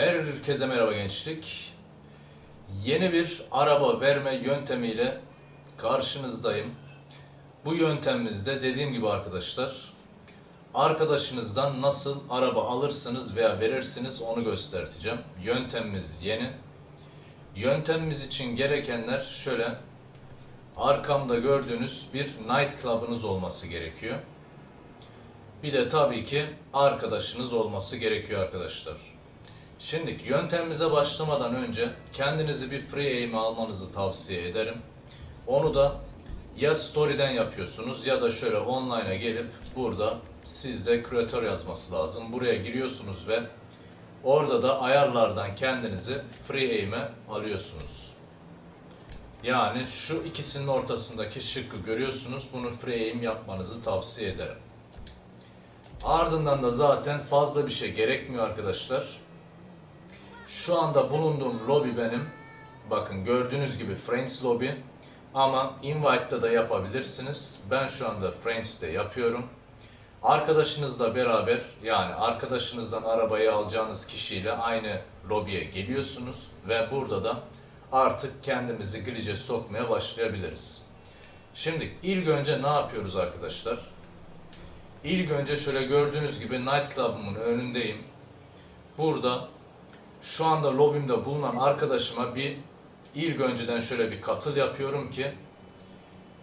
Herkese merhaba gençlik. Yeni bir araba verme yöntemiyle karşınızdayım. Bu yöntemimizde dediğim gibi arkadaşlar, arkadaşınızdan nasıl araba alırsınız veya verirsiniz onu göstereceğim. Yöntemimiz yeni. Yöntemimiz için gerekenler şöyle. Arkamda gördüğünüz bir night club'ınız olması gerekiyor. Bir de tabii ki arkadaşınız olması gerekiyor arkadaşlar. Şimdi yöntemimize başlamadan önce kendinizi bir free aim almanızı tavsiye ederim. Onu da ya story'den yapıyorsunuz ya da şöyle online'a gelip burada sizde kreatör yazması lazım. Buraya giriyorsunuz ve orada da ayarlardan kendinizi free aim'e alıyorsunuz. Yani şu ikisinin ortasındaki şıkkı görüyorsunuz. Bunu free aim yapmanızı tavsiye ederim. Ardından da zaten fazla bir şey gerekmiyor arkadaşlar. Şu anda bulunduğum lobby benim. Bakın gördüğünüz gibi Friends lobby. Ama invite'da da yapabilirsiniz. Ben şu anda Friends'te yapıyorum. Arkadaşınızla beraber yani arkadaşınızdan arabayı alacağınız kişiyle aynı lobiye geliyorsunuz ve burada da artık kendimizi glitch'e sokmaya başlayabiliriz. Şimdi ilk önce ne yapıyoruz arkadaşlar? İlk önce şöyle gördüğünüz gibi Night Club'ımın önündeyim. Burada şu anda lobimde bulunan arkadaşıma bir ilk önceden şöyle bir katıl yapıyorum ki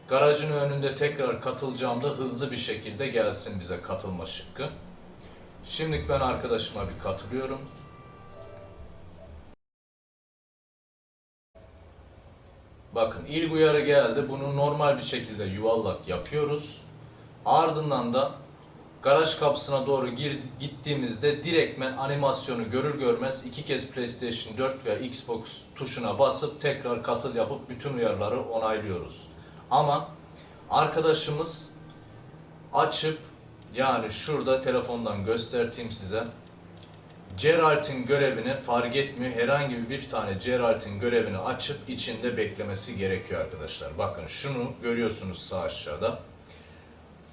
garajın önünde tekrar katılacağımda hızlı bir şekilde gelsin bize katılma şıkkı. Şimdi ben arkadaşıma bir katılıyorum. Bakın ilk uyarı geldi. Bunu normal bir şekilde yuvarlak yapıyoruz. Ardından da garaj kapısına doğru gir, gittiğimizde direktmen animasyonu görür görmez iki kez PlayStation 4 veya Xbox tuşuna basıp tekrar katıl yapıp bütün uyarıları onaylıyoruz. Ama arkadaşımız açıp yani şurada telefondan göstereyim size. Geralt'in görevini fark etmiyor. Herhangi bir tane Geralt'in görevini açıp içinde beklemesi gerekiyor arkadaşlar. Bakın şunu görüyorsunuz sağ aşağıda.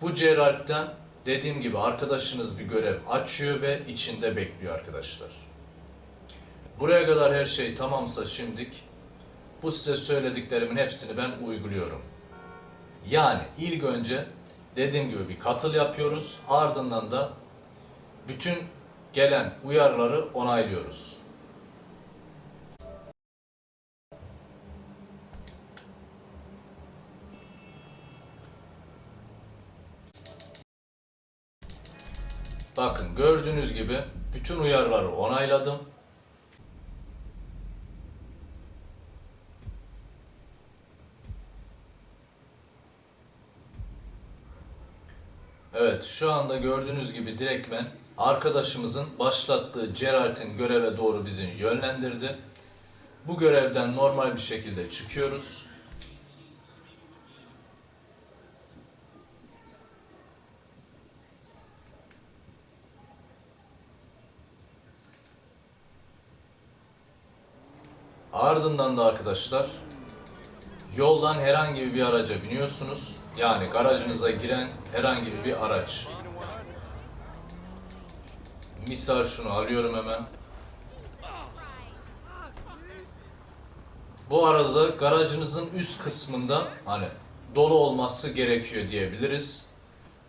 Bu Geralt'ten dediğim gibi arkadaşınız bir görev açıyor ve içinde bekliyor arkadaşlar. Buraya kadar her şey tamamsa şimdik bu size söylediklerimin hepsini ben uyguluyorum. Yani ilk önce dediğim gibi bir katıl yapıyoruz. Ardından da bütün gelen uyarıları onaylıyoruz. Bakın gördüğünüz gibi bütün uyarıları onayladım. Evet şu anda gördüğünüz gibi direktmen arkadaşımızın başlattığı Geralt'in göreve doğru bizi yönlendirdi. Bu görevden normal bir şekilde çıkıyoruz. Ardından da arkadaşlar yoldan herhangi bir araca biniyorsunuz. Yani garajınıza giren herhangi bir araç. Misal şunu alıyorum hemen. Bu arada garajınızın üst kısmında hani dolu olması gerekiyor diyebiliriz.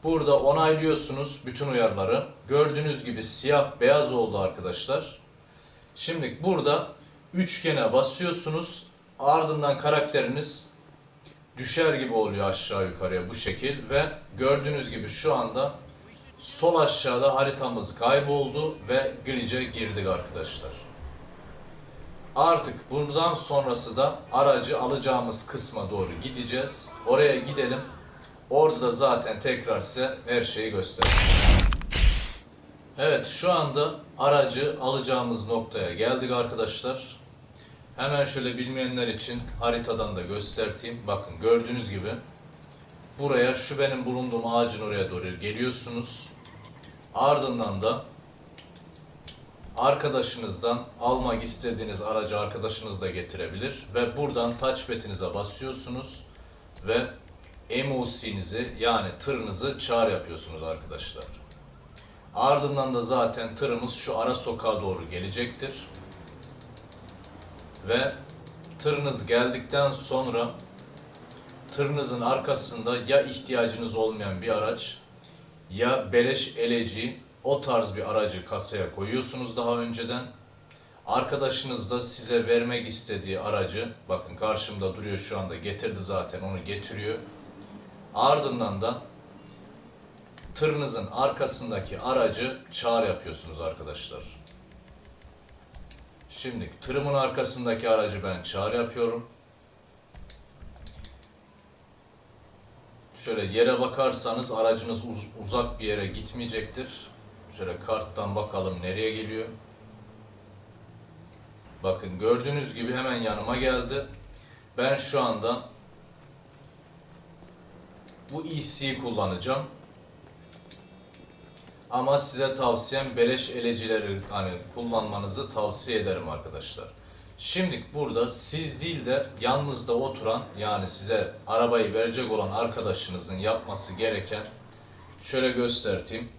Burada onaylıyorsunuz bütün uyarıları. Gördüğünüz gibi siyah beyaz oldu arkadaşlar. Şimdi burada üçgene basıyorsunuz. Ardından karakteriniz düşer gibi oluyor aşağı yukarıya bu şekil ve gördüğünüz gibi şu anda sol aşağıda haritamız kayboldu ve glitch'e girdik arkadaşlar. Artık bundan sonrası da aracı alacağımız kısma doğru gideceğiz. Oraya gidelim. Orada da zaten tekrar size her şeyi göstereceğim. Evet şu anda aracı alacağımız noktaya geldik arkadaşlar. Hemen şöyle bilmeyenler için haritadan da göstereyim. Bakın gördüğünüz gibi buraya şu benim bulunduğum ağacın oraya doğru geliyorsunuz. Ardından da arkadaşınızdan almak istediğiniz aracı arkadaşınız da getirebilir ve buradan touchpad'inize basıyorsunuz ve MOC'nizi yani tırınızı çağır yapıyorsunuz arkadaşlar. Ardından da zaten tırımız şu ara sokağa doğru gelecektir. Ve tırınız geldikten sonra tırınızın arkasında ya ihtiyacınız olmayan bir araç ya beleş eleci o tarz bir aracı kasaya koyuyorsunuz daha önceden. Arkadaşınız da size vermek istediği aracı bakın karşımda duruyor şu anda getirdi zaten onu getiriyor. Ardından da tırınızın arkasındaki aracı çağrı yapıyorsunuz arkadaşlar. Şimdi tırımın arkasındaki aracı ben çağrı yapıyorum. Şöyle yere bakarsanız aracınız uz- uzak bir yere gitmeyecektir. Şöyle karttan bakalım nereye geliyor. Bakın gördüğünüz gibi hemen yanıma geldi. Ben şu anda bu EC'yi kullanacağım. Ama size tavsiyem beleş elecileri hani kullanmanızı tavsiye ederim arkadaşlar. Şimdi burada siz değil de yalnızda oturan yani size arabayı verecek olan arkadaşınızın yapması gereken şöyle göstereyim.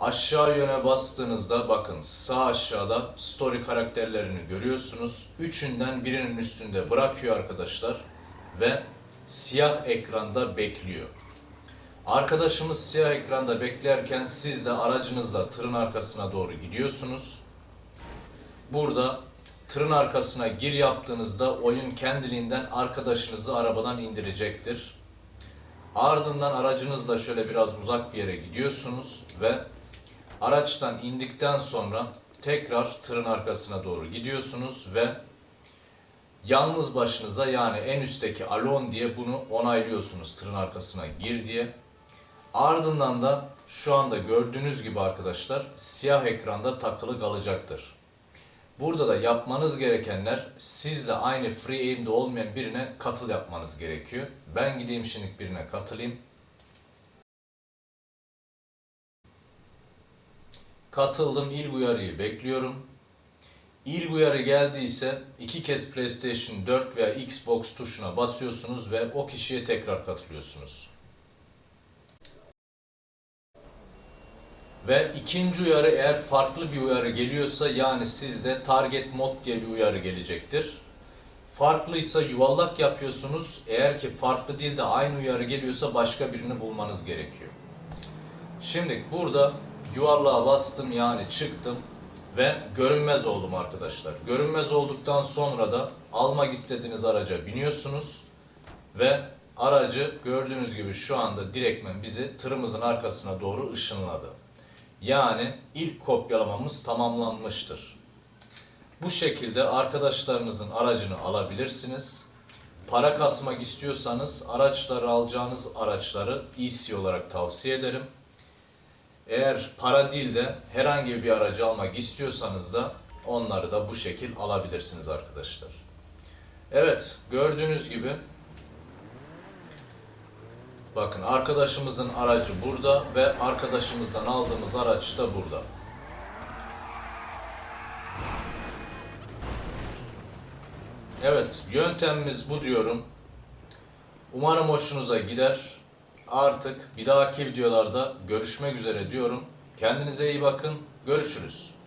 Aşağı yöne bastığınızda bakın sağ aşağıda story karakterlerini görüyorsunuz. Üçünden birinin üstünde bırakıyor arkadaşlar ve siyah ekranda bekliyor. Arkadaşımız siyah ekranda beklerken siz de aracınızla tırın arkasına doğru gidiyorsunuz. Burada tırın arkasına gir yaptığınızda oyun kendiliğinden arkadaşınızı arabadan indirecektir. Ardından aracınızla şöyle biraz uzak bir yere gidiyorsunuz ve araçtan indikten sonra tekrar tırın arkasına doğru gidiyorsunuz ve yalnız başınıza yani en üstteki alone diye bunu onaylıyorsunuz tırın arkasına gir diye. Ardından da şu anda gördüğünüz gibi arkadaşlar siyah ekranda takılı kalacaktır. Burada da yapmanız gerekenler sizle aynı free aim'de olmayan birine katıl yapmanız gerekiyor. Ben gideyim şimdi birine katılayım. Katıldım ilk uyarıyı bekliyorum. İlk uyarı geldiyse iki kez PlayStation 4 veya Xbox tuşuna basıyorsunuz ve o kişiye tekrar katılıyorsunuz. Ve ikinci uyarı eğer farklı bir uyarı geliyorsa yani sizde target mod diye bir uyarı gelecektir. Farklıysa yuvarlak yapıyorsunuz. Eğer ki farklı değil de aynı uyarı geliyorsa başka birini bulmanız gerekiyor. Şimdi burada yuvarlığa bastım yani çıktım ve görünmez oldum arkadaşlar. Görünmez olduktan sonra da almak istediğiniz araca biniyorsunuz ve aracı gördüğünüz gibi şu anda direktmen bizi tırımızın arkasına doğru ışınladı. Yani ilk kopyalamamız tamamlanmıştır. Bu şekilde arkadaşlarınızın aracını alabilirsiniz. Para kasmak istiyorsanız araçları alacağınız araçları EC olarak tavsiye ederim. Eğer para değil de herhangi bir aracı almak istiyorsanız da onları da bu şekil alabilirsiniz arkadaşlar. Evet gördüğünüz gibi bakın arkadaşımızın aracı burada ve arkadaşımızdan aldığımız araç da burada. Evet yöntemimiz bu diyorum. Umarım hoşunuza gider. Artık bir dahaki videolarda görüşmek üzere diyorum. Kendinize iyi bakın. Görüşürüz.